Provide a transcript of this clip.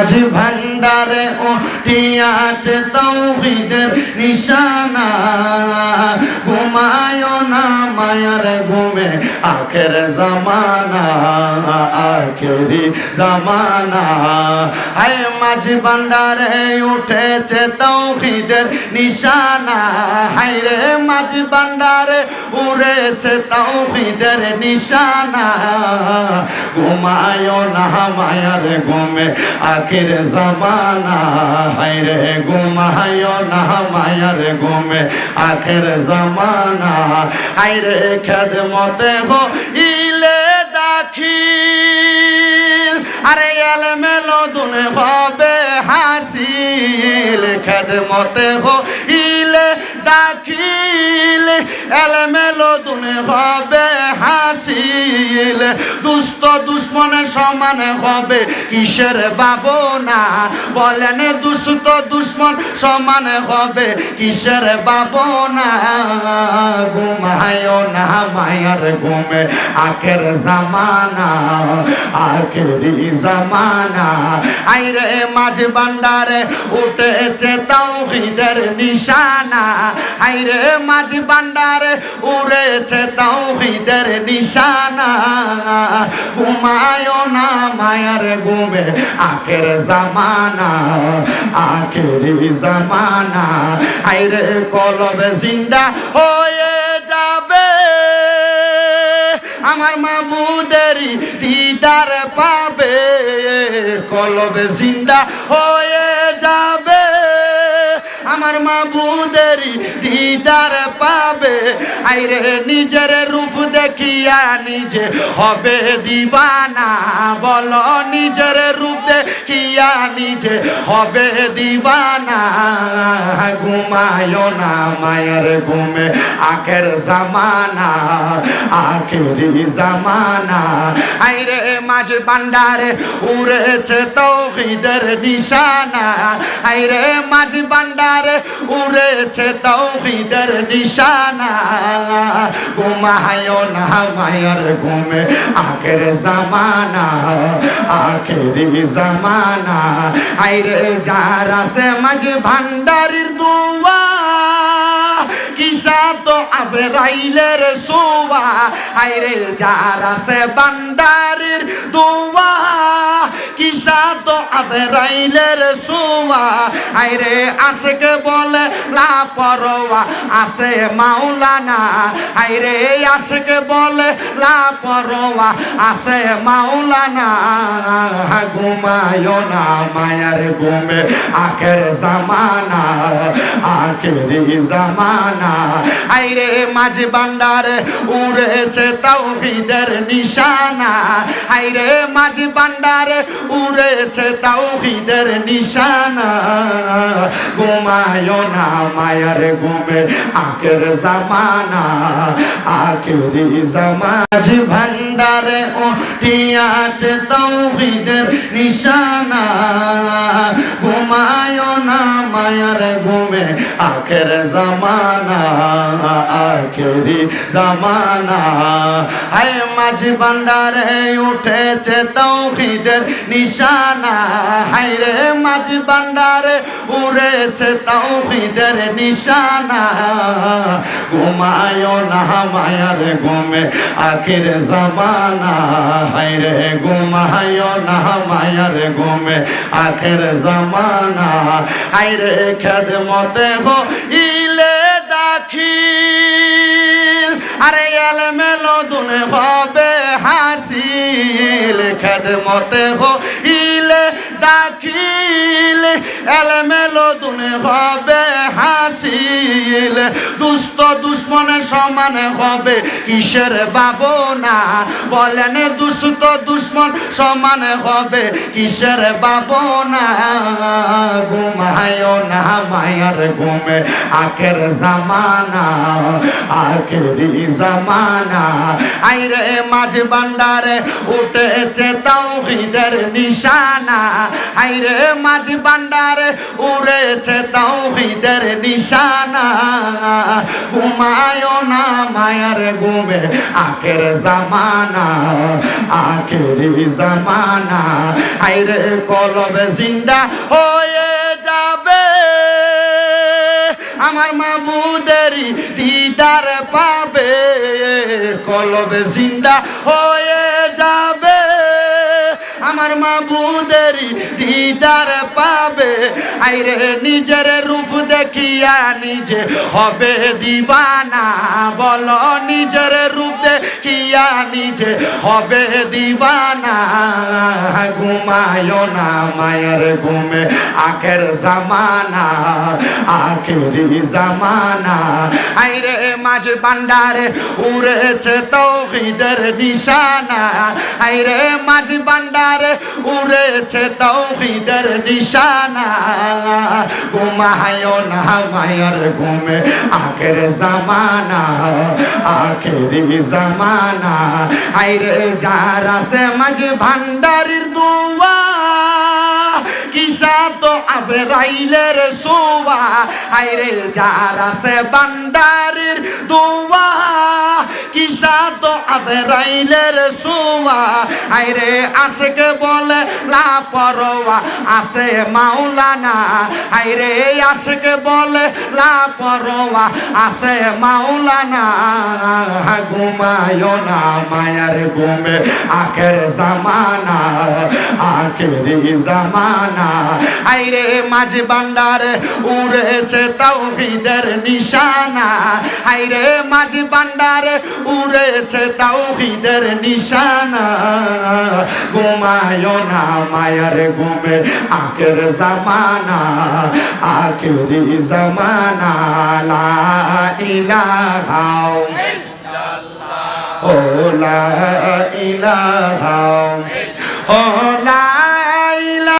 আজ ভান্ডারে উঠিয়াছে তৌহিদের নিশানা। ঘুমায় না মায়ার ঘুমে, আখের জামানা, আখেরি জামানা। আয় মাঝ ভান্ডারে উঠেছে তৌহিদের নিশানা। হায় রে মাঝ ভান্ডারে উড়েছে তৌহিদের নিশানা। ঘুমায় না, মায়ার ঘুমে। আখির জামানা হায় রে ঘুমায় না, মায়ার ঘুমে। আখির জামানা হায় রে খেদমতে হো ইলে দাখিল। আরে এলমেলো দুনে হবে হাসিল। খেদ মতে হো ইলে দাখিল। এলমেলো দুনে হবে দুশ্মনের সমান হবে, কিসের বাবনা বলেন দুশ্মন হবে, কিসের বাবনা ঘুমায় না মায়ার ঘুমে, আখের জামানা, আখেরি জামানা। আইরে মাঝ বান্ডারে উঠেছে তাওহীদের নিশানা। আইরে মাঝ বান্ডারে উড়েছে তাওহীদের নিশানা। ঘুমায় না মায়ার ঘুমে, আখের জামানা, আখেরি জামানা। আইরে কলবে জিন্দা হয়ে যাবে। আমার মামুদেরই দিদার পাবে, কলবে জিন্দা হয়ে যাবে। আমার মাবুদেরই দিদার পাবে। আইরে নিজের রূপ দেখিয়া নিজে হবে দিবানা। বলো নিজের রূপ দেখিয়া নিজে হবে দিবানা। ঘুমায় না মায়ের ঘুমে, আখের জামানা, আখেরি জামানা। মাঝ বান্ডারে উড়েছে তৌহিদের নিশানা। আইরে মাঝ বান্ডারে উড়েছে তৌহিদের নিশানা। ঘুমায় না, মায়ের ঘুমে আখের জামানা, আখেরি জামানা। আইরে যারা সে মাঝ ভান্ডারির দুয়া কিসা তো আছে রাইলের সোয়া আইরে যারা সে বান্ডারির দোয়া। কিসা তো আছে রাইলের সোয়া আইরে আশেকে বলে লাপরোয়া আছে মাওলানা। আইরে আশেকে বলে লাপরোয়া আছে মাওলানা। ঘুমায় না মায়ার ঘুমে, আখের জামানা আখেরি জামানা। আইরে মাঝ বান্ডারে উড়েছে তাওহীদের নিশানা। আইরে মাঝ বান্ডারে উড়েছে তাওহীদের নিশানা। ঘুমায় না মায়ার ঘুমে আখের জামানা। আখেরি জামাজ ভান্ডারে উঠিয়াছে তাওহীদের নিশানা। না মায়ার ঘুমে, আখের জামানা, আখেরি জামানা। হায় মাঝ ভান্ডারে উঠেছে তৌহিদের নিশানা। হায় রে মাঝ ভান্ডারে উড়েছে তৌহিদের নিশানা। ঘুমায় না মায়ার ঘুমে, আখির জামানা। হায় রে ঘুমায় মায়ার ঘুমে, আখের জামানা। হায় রে খেদমতে হো ইলে দাখিল। আরে এলমেলো দুনে হবে হাসিল। খেদ মতে হো ইলে দাখিল। এলমেলো দুনে হবে হাসিল। দুষ্ট দুশ্মনের সমানে হবে কিসের বাবনা বলেন দুষ্ট দুশ্মন সমান হবে কিসের বাবনা ঘুমায় না মায়ার ঘুমে, আখের জামানা, আখেরি জামানা। আইরে মাঝ বান্ডারে উঠেছে তাওহীদের নিশানা। আইরে মাঝ বান্ডারে উড়েছে তাওহীদের নিশানা ঘুমায় না মায়ার ঘুমে, আখের জামানা, আখেরি জামানা। আইরে কলবে জিন্দা হয়ে যাবে। আমার মামুদেরই দিদার পাবে, কলবে জিন্দা হয়ে যাবে। আমার মাবুদেরই দিদার আইরে নিজের রূপ দেখিয়া নিজে হবে দিবানা। বলো নিজের রূপ দেখিয়া নিজে হবে দিবানা। ঘুমায় না মায়ের ঘুমে, আখের জামানা, আখেরি জামানা। আইরে মাঝ বান্ডারে উড়েছে তৌহিদের নিশানা। আইরে মাঝ বান্ডারে উড়েছে তৌহিদের নিশানা। ঘুমায় না মায়ের ঘুমে। আখের জামানা, আখেরি জামানা। আইরে যারা সে মাঝ ভান্ডারির দুয়া, কিসা তো আছে রাইলের সোয়া আইরে যারা সে বান্ডারির দুয়া। কিসা তো আছে রাইলের সোয়া। আইরে আশেকে বলে লাপরোয়া আছে মাওলানা। আইরে আশেকে বলে লাপরোয়া আছে মাওলানা। ঘুমায় না মায়ার ঘুমে, আখের জামানা, আখেরি জামানা। আইরে মাঝ বান্ডার উড়েছে তাওহিদের নিশানা। আইরে মাঝ বান্ডার উড়েছে তাওহিদের নিশানা। ঘুমায় না মায়ার ঘুমে আখের জামানা। আখেরি জামানা, লা ইলাহা ও লা ইলাহা ও লা